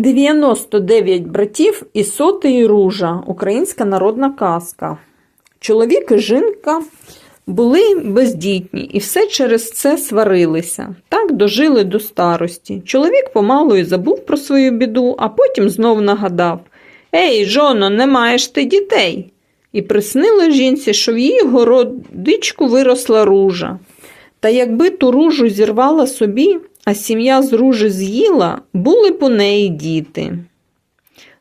99 братів і сотий ружа. Українська народна казка. Чоловік і жінка були бездітні і все через це сварилися. Так дожили до старості. Чоловік помалу і забув про свою біду, а потім знов нагадав Ей, жоно, не маєш ти дітей. І приснило жінці, що в її городичку виросла ружа. Та якби ту ружу зірвала собі, а сім'я з ружі з'їла, були б у неї діти.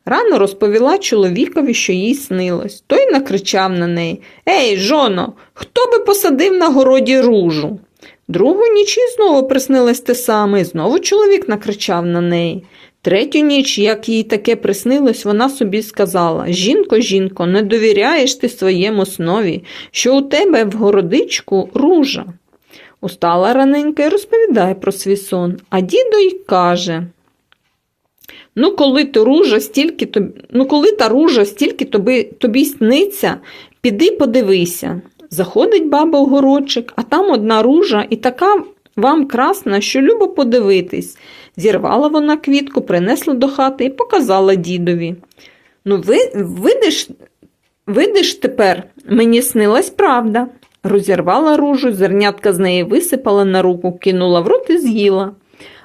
Рано розповіла чоловікові, що їй снилось. Той накричав на неї Ей, жоно, хто би посадив на городі ружу? Другу ніч їй знову приснилось те саме, і знову чоловік накричав на неї. Третю ніч, як їй таке приснилось, вона собі сказала Жінко, жінко, не довіряєш ти своєму снові, що у тебе в городичку ружа. Устала раненька і розповідає про свій сон, а дідо й каже Ну, коли ти ружа, стільки тобі, ну, коли та ружа стільки тобі, тобі сниться, піди подивися. Заходить баба в городчик, а там одна ружа і така вам красна, що любо подивитись. Зірвала вона квітку, принесла до хати і показала дідові. Ну, ви, видиш, видиш тепер, мені снилась правда. Розірвала ружу, зернятка з неї висипала на руку, кинула в рот і з'їла.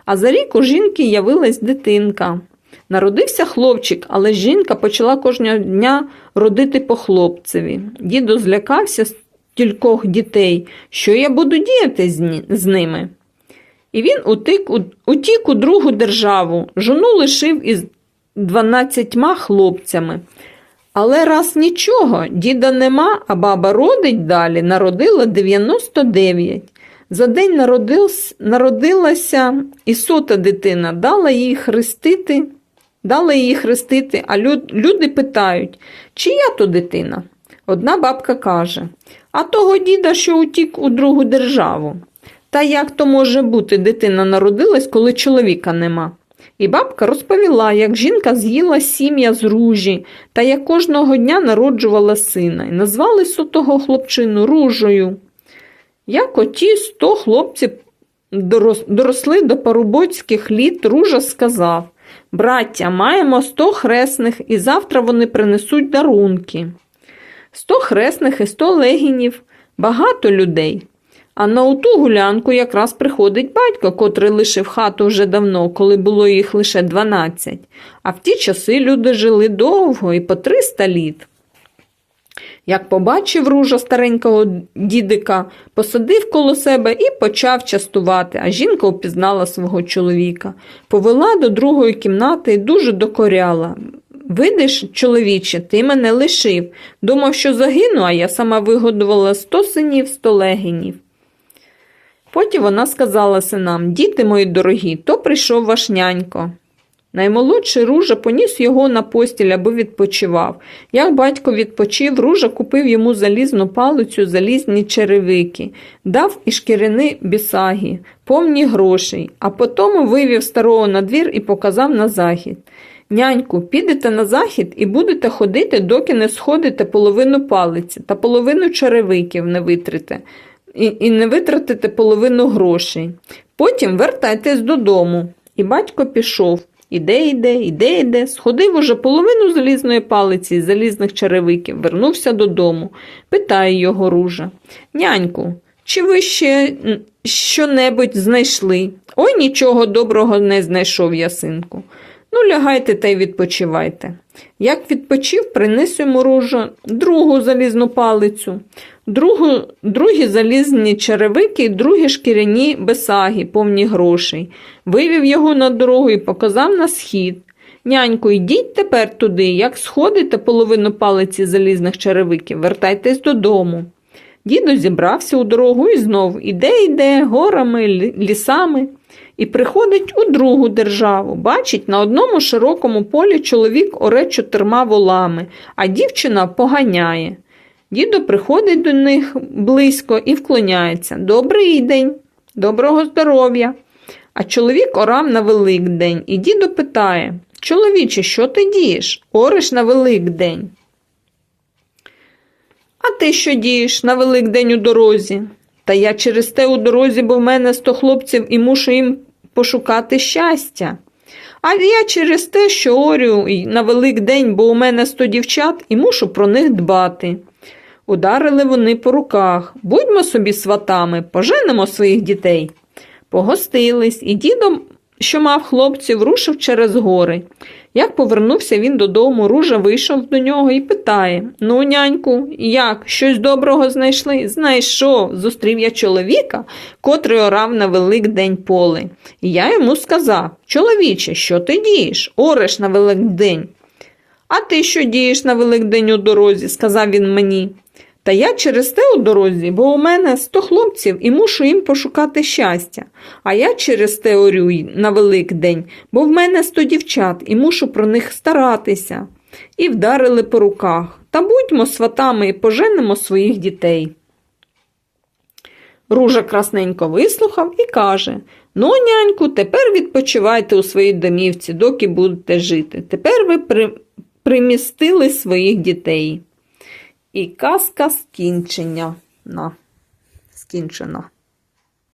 А за рік у жінки явилась дитинка. Народився хлопчик, але жінка почала кожного дня родити по хлопцеві. Дідо злякався з кількох дітей, що я буду діяти з, ними. І він утік, утік у другу державу, жону лишив із дванадцятьма хлопцями. Але раз нічого, діда нема, а баба родить далі, народила 99. За день народилась, народилася і сота дитина, дала їй хрестити, дала її хрестити, а люд, люди питають, чия то дитина? Одна бабка каже, а того діда, що утік у другу державу. Та як то може бути, дитина народилась, коли чоловіка нема? І бабка розповіла, як жінка з'їла сім'я з ружі, та як кожного дня народжувала сина, і назвали сотого хлопчину ружею. Як оті сто хлопців дорос- доросли до парубоцьких літ, ружа сказав Браття, маємо сто хресних, і завтра вони принесуть дарунки. Сто хресних і сто легінів, багато людей. А на оту гулянку якраз приходить батько, котрий лишив хату вже давно, коли було їх лише дванадцять. А в ті часи люди жили довго і по триста літ. Як побачив ружа старенького дідика, посадив коло себе і почав частувати, а жінка впізнала свого чоловіка. Повела до другої кімнати і дуже докоряла. Видиш, чоловіче, ти мене лишив. Думав, що загину, а я сама вигодувала сто синів, сто легінів. Потім вона сказала синам Діти мої дорогі, то прийшов ваш нянько. Наймолодший Ружа поніс його на постіль, аби відпочивав. Як батько відпочив, Ружа купив йому залізну палицю, залізні черевики, дав і шкіряни бісагі, повні грошей, а потім вивів старого на двір і показав на захід. Няньку, підете на захід і будете ходити, доки не сходите половину палиці та половину черевиків не витрите, і, і не витратите половину грошей. Потім вертайтесь додому. І батько пішов. Іде, іде, іде, іде, сходив уже половину залізної палиці з залізних черевиків, вернувся додому. Питає його ружа. Няньку, чи ви ще що-небудь знайшли? Ой, нічого доброго не знайшов я, синку. Ну, лягайте та й відпочивайте. Як відпочив, приніс йому ружа другу залізну палицю, другу, другі залізні черевики, другі шкіряні бесаги, повні грошей. Вивів його на дорогу і показав на схід. Няньку, йдіть тепер туди, як сходите половину палиці залізних черевиків, вертайтесь додому. Дідо зібрався у дорогу і знов іде, йде горами, лісами. І приходить у другу державу. Бачить, на одному широкому полі чоловік оре чотирма волами, а дівчина поганяє. Дідо приходить до них близько і вклоняється. Добрий день, доброго здоров'я. А чоловік орав на Великдень, і дідо питає Чоловіче, що ти дієш? Ориш на Великдень. Ти що дієш на Великдень у дорозі? Та я через те у дорозі, бо в мене сто хлопців і мушу їм пошукати щастя. А я через те, що орю на Великдень, бо у мене сто дівчат, і мушу про них дбати. Ударили вони по руках. Будьмо собі сватами, поженемо своїх дітей. Погостились, і дідом, що мав хлопців, рушив через гори. Як повернувся він додому, ружа вийшов до нього і питає: Ну, няньку, як, щось доброго знайшли? Знайшов. Зустрів я чоловіка, котрий орав на Великдень поле. І я йому сказав: Чоловіче, що ти дієш? Ореш на Великдень. А ти що дієш на Великдень у дорозі? сказав він мені. Та я через те у дорозі, бо у мене сто хлопців і мушу їм пошукати щастя. А я через те орю на Великдень, бо в мене сто дівчат і мушу про них старатися. І вдарили по руках. Та будьмо сватами і поженемо своїх дітей. Ружа красненько вислухав і каже Ну, няньку, тепер відпочивайте у своїй домівці, доки будете жити. Тепер ви при... примістили своїх дітей. І казка скінчення. На. Скінчена.